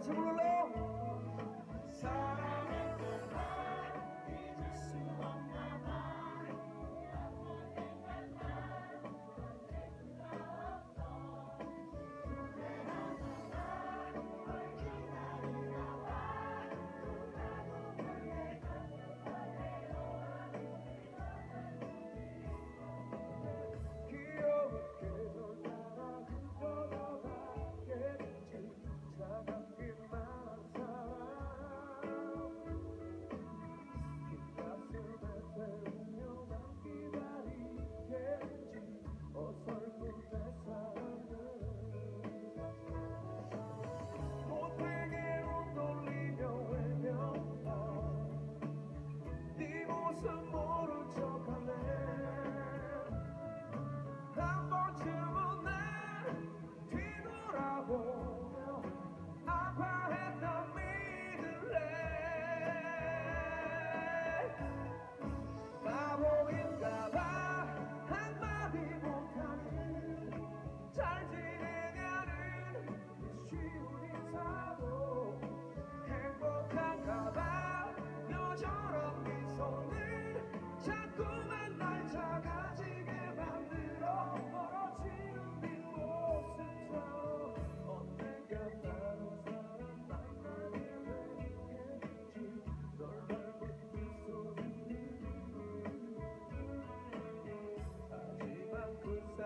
같이 불러요 사랑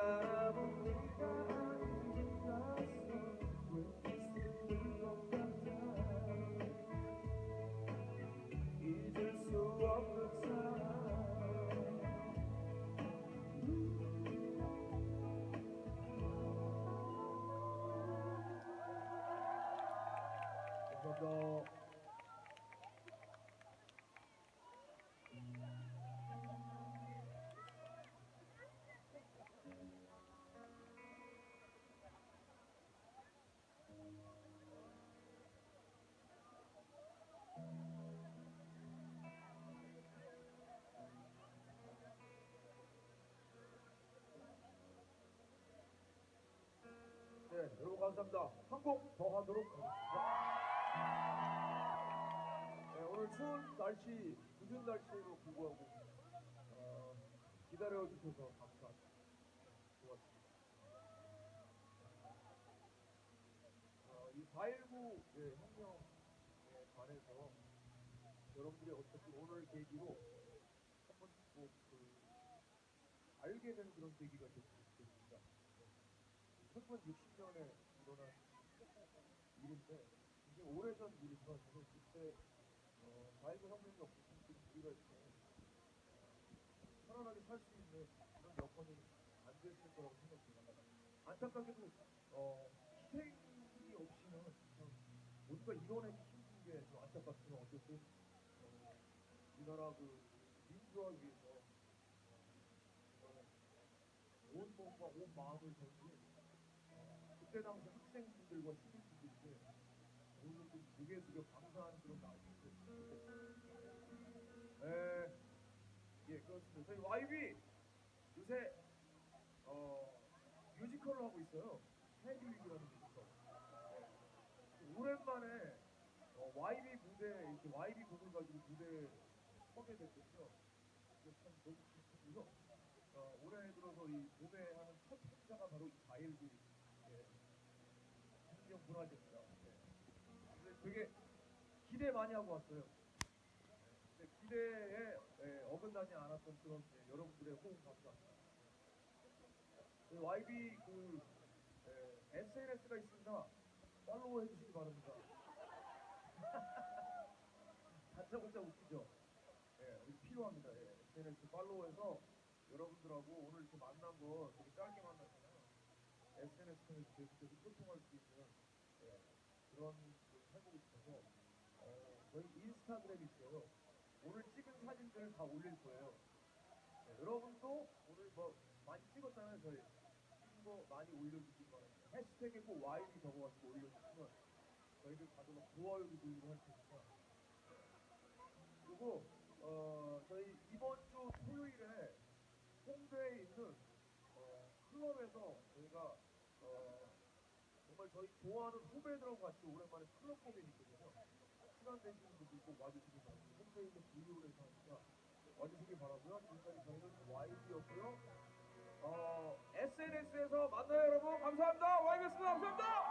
하 네, 여러분 감사합니다. 한곡 더 하도록 하겠습니다. 네, 오늘 추운 날씨, 늦은 날씨에도 불구하고 어, 기다려주셔서 감사합니다. 고맙습니다. 어, 이4.19 예, 혁명에 관해서 여러분들이 어차피 오늘 계기로 한번 뭐, 그, 알게 되는 그런 계기가 됐으면 좋겠습니다. 1960년에 일어난 일인데 굉장히 오래전 일이지만 저는 그때 어, 4.19 혁명이 없었으면 지금 우리가 이렇게 어, 편안하게 살 수 있는 그런 여건이 안 됐을 거라고 생각합니다. 안타깝게도 어, 희생이 없이는 참 모두가 이뤄내기 힘든 게좀 안타깝지만 어쨌든 어, 우리나라 그 민주화 위해서 어, 온 몸과 온 마음을 던진 어, 그때 당시 학생분들과 시민분들께 오늘 좀 고개 숙여 감사하는 그런 마음이. 에, 예, 그렇습니다. 저희 YB 요새 어, 뮤지컬을 하고 있어요. 헤비릭이라는 뮤지컬. 네. 오랜만에 어, YB 무대 이렇게 YB 곡을 가지고 무대에 서게 됐거든요. 참 너무 기쁘고요. 어, 올해 들어서 이 봄에 하는 첫 행사가 바로 이4.19 예, 행정 문화제입니다. 네. 그래서 되게 기대 많이 하고 왔어요. 근데 기대에 예, 어긋나지 않았던 그런 예, 여러분들의 호응 감사합니다. 그 YB 그 SNS가 있습니다. 팔로우 해주시기 바랍니다. 다짜고짜 웃기죠? 예, 필요합니다. 예, SNS 팔로우해서 여러분들하고 오늘 이렇게 만난 거 되게 짧게 만났잖아요. SNS 통해서 계속해서 소통할 수 있는 예, 그런 걸 해보고 싶어서 어, 저희 인스타그램이 있어요. 오늘 찍은 사진들을 다 올릴 거예요. 네, 여러분도 오늘 뭐 많이 찍었잖아요. 저희 찍은 거 많이 올려주시기 바랍니다. 해시태그에 꼭 YB 적어가지고 올려주시면 저희들 가져가 좋아요도 누르고 할 테니까. 그리고 어, 저희 이번 주 토요일에 홍대에 있는 어, 클럽에서 저희가 저희 좋아하는 후배들하고 같이 오랜만에 클럽 공연이 있거든요. 시간 되시는 분들 꼭 와주시기 바랍니다. 있는 브이올에서 하니까 와주시기 바라고요. 지금까지 저희는 YB였고요. 어, SNS에서 만나요 여러분. 감사합니다. YB였습니다. 감사합니다.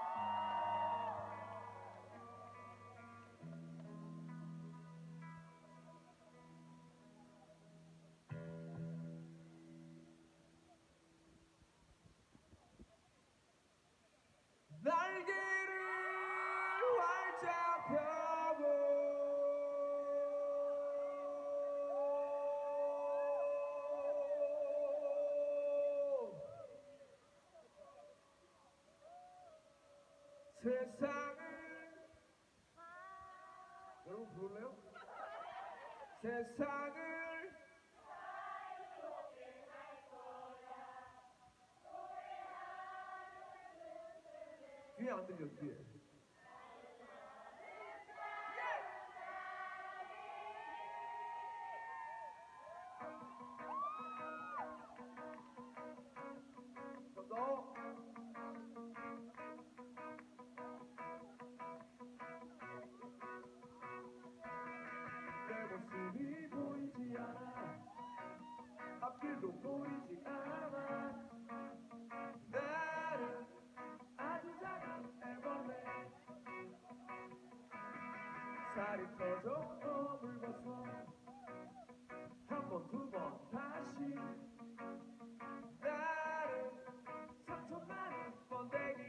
세상을. 여러분 부를래요? 세상을. 뒤에 안 들려 뒤에 앞길도 보이지 않아. 나는 아주 작은 앨범에 살이 터져 머물러서 한 번 두 번 다시. 나는 상처 많은 번데기.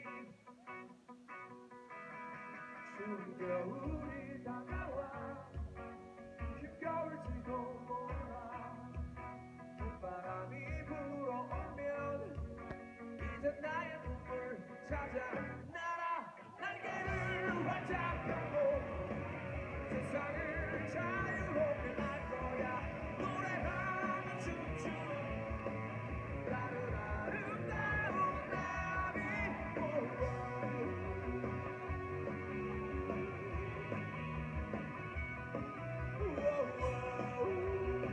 추운 겨울 날